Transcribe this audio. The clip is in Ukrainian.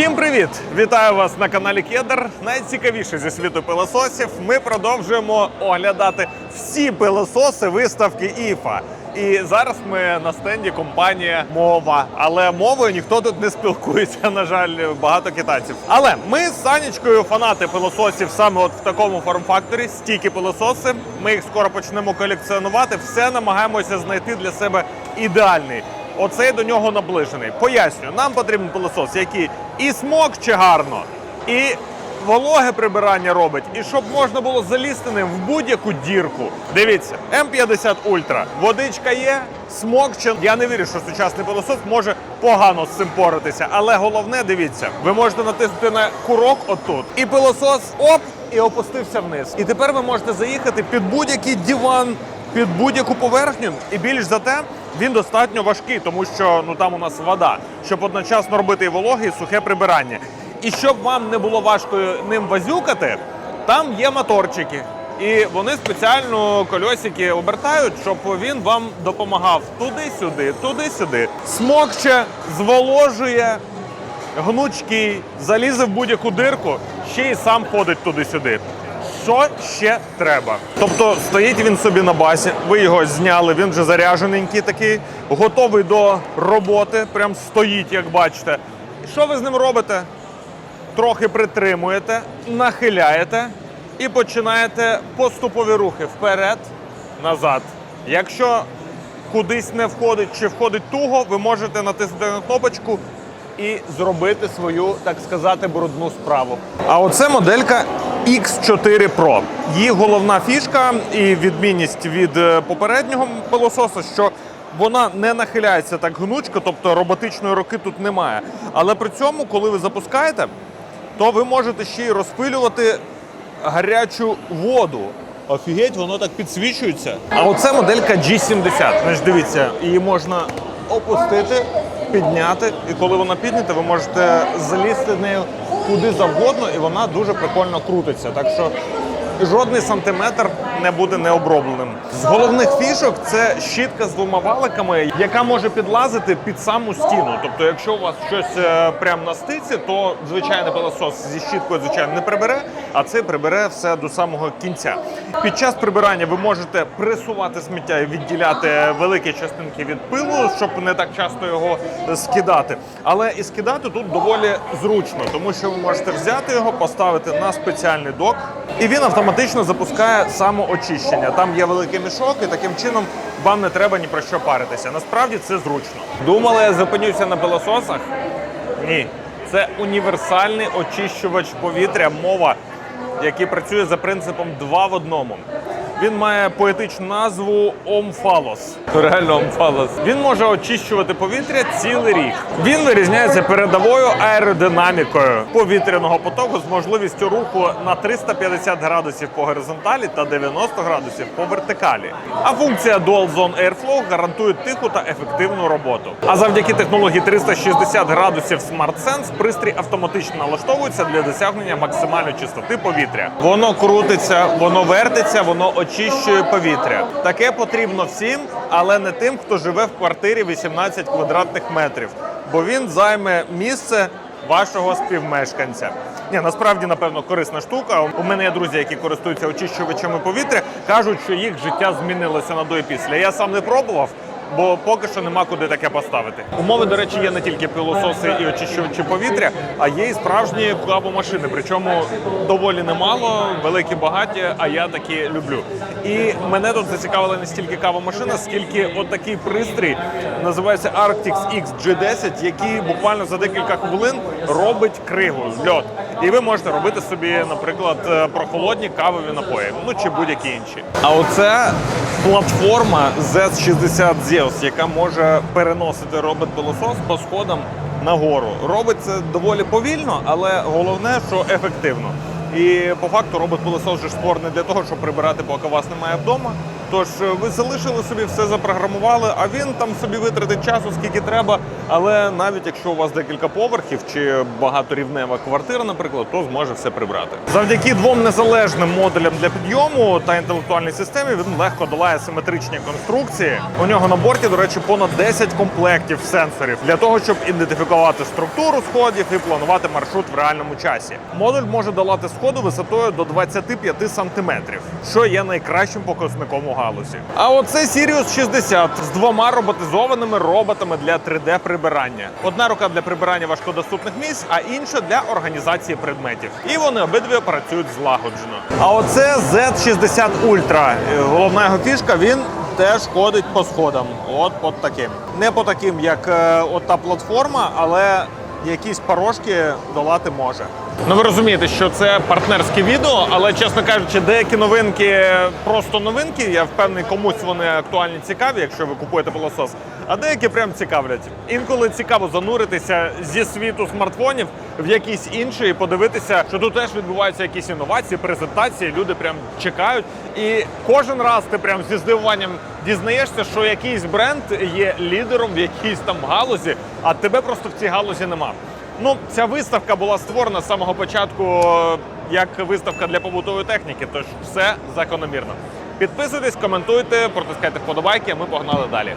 Всім привіт! Вітаю вас на каналі Кедр. Найцікавіше зі світу пилососів. Ми продовжуємо оглядати всі пилососи виставки ІФА. І зараз ми на стенді компанія Мова. Але мовою ніхто тут не спілкується. На жаль, багато китайців. Але ми з Санечкою фанати пилососів саме от в такому форм-факторі. Стільки пилососи. Ми їх скоро почнемо колекціонувати. Все намагаємося знайти для себе ідеальний. Оцей до нього наближений. Поясню, нам потрібен пилосос, який і смокче гарно, і вологе прибирання робить, і щоб можна було залізти ним в будь-яку дірку. Дивіться, М50 Ультра. Водичка є, смокче. Я не вірю, що сучасний пилосос може погано з цим поратися. Але головне, дивіться, ви можете натиснути на курок отут, і пилосос оп, і опустився вниз. І тепер ви можете заїхати під будь-який диван, під будь-яку поверхню, і більш за те, він достатньо важкий, тому що ну там у нас вода, щоб одночасно робити і вологе, і сухе прибирання. І щоб вам не було важко ним вазюкати, там є моторчики. І вони спеціально кольосики обертають, щоб він вам допомагав туди-сюди, туди-сюди. Смокче, зволожує, гнучкий, залізе в будь-яку дирку, ще й сам ходить туди-сюди. Що ще треба? Тобто стоїть він собі на базі, ви його зняли, він вже заряжененький такий, готовий до роботи, прям стоїть, як бачите. Що ви з ним робите? Трохи притримуєте, нахиляєте і починаєте поступові рухи вперед, назад. Якщо кудись не входить чи входить туго, ви можете натиснути на кнопочку і зробити свою, так сказати, брудну справу. А оце моделька X4 Pro. Її головна фішка і відмінність від е, попереднього пилососа, що вона не нахиляється так гнучко, тобто роботичної руки тут немає. Але при цьому, коли ви запускаєте, то ви можете ще й розпилювати гарячу воду. Офігеть, воно так підсвічується. А оце моделька G70. Значить, дивіться, її можна опустити, підняти, і коли вона піднята, ви можете залізти нею куди завгодно, і вона дуже прикольно крутиться. Так що жодний сантиметр не буде необробленим. З головних фішок це щітка з двома валиками, яка може підлазити під саму стіну. Тобто, якщо у вас щось е, прямо на стиці, то звичайний пилосос зі щіткою, звичайно, не прибере, а це прибере все до самого кінця. Під час прибирання ви можете пресувати сміття і відділяти великі частинки від пилу, щоб не так часто його скидати. Але і скидати тут доволі зручно, тому що ви можете взяти його, поставити на спеціальний док, і він автоматично запускає самоочищення. Там є великий мішок, і таким чином вам не треба ні про що паритися. Насправді це зручно. Думали, я зупинюся на пилососах? Ні. Це універсальний очищувач повітря мова, який працює за принципом два в одному. Він має поетичну назву Омфалос. Реально Омфалос. Він може очищувати повітря цілий рік. Він вирізняється передовою аеродинамікою повітряного потоку з можливістю руху на 350 градусів по горизонталі та 90 градусів по вертикалі. А функція Dual Zone Airflow гарантує тиху та ефективну роботу. А завдяки технології 360 градусів Smart Sense пристрій автоматично налаштовується для досягнення максимальної чистоти повітря. Воно крутиться, воно вертиться, воно очищує повітря. Таке потрібно всім, але не тим, хто живе в квартирі 18 квадратних метрів, бо він займе місце вашого співмешканця. Ні, насправді, напевно, корисна штука. У мене є друзі, які користуються очищувачами повітря, кажуть, що їх життя змінилося на до і після. Я сам не пробував. Бо поки що нема куди таке поставити. Умови, до речі, є не тільки пилососи і очищувачі повітря, а є і справжні кавомашини. Причому доволі немало, великі багаті, а я такі люблю. І мене тут зацікавила не стільки кавомашина, скільки от пристрій називається Arctix X G10, який буквально за декілька хвилин робить кригу, льот. І ви можете робити собі, наприклад, е, прохолодні кавові напої, ну чи будь-які інші. А оце платформа Z60 Zeus, яка може переносити робот-пилосос по сходам нагору. Робить це доволі повільно, але головне, що ефективно. І по факту робот-пилосос же ж створений для того, щоб прибирати, поки вас немає вдома. Тож е, ви залишили собі все запрограмували, а він там собі витратить часу скільки треба. Але навіть якщо у вас декілька поверхів чи багаторівнева квартира, наприклад, то зможе все прибрати. Завдяки двом незалежним модулям для підйому та інтелектуальній системі він легко долає симетричні конструкції. У нього на борті, до речі, понад 10 комплектів сенсорів для того, щоб ідентифікувати структуру сходів і планувати маршрут в реальному часі. Модуль може долати сходи висотою до 25 сантиметрів, що є найкращим показником у галузі. А оце Sirius 60 з двома роботизованими роботами для 3D прибирання. Одна рука для прибирання важкодоступних місць, а інша для організації предметів. І вони обидві працюють злагоджено. А оце Z60 Ultra. Е, Головна його фішка він теж ходить по сходам. От по таким. Не по таким, як е, от та платформа, але якісь порожки долати може. Ну ви розумієте, що це партнерське відео, але чесно кажучи, деякі новинки просто новинки. Я впевнений, комусь вони актуальні цікаві, якщо ви купуєте пилосос. А деякі прям цікавлять. Інколи цікаво зануритися зі світу смартфонів в якийсь інший і подивитися, що тут теж відбуваються якісь інновації, презентації. Люди прям чекають. І кожен раз ти прям зі здивуванням дізнаєшся, що якийсь бренд є лідером в якійсь там галузі, а тебе просто в цій галузі нема. Ну, ця виставка була створена з самого початку е, як виставка для побутової техніки, тож все закономірно. Підписуйтесь, коментуйте, протискайте вподобайки, ми погнали далі.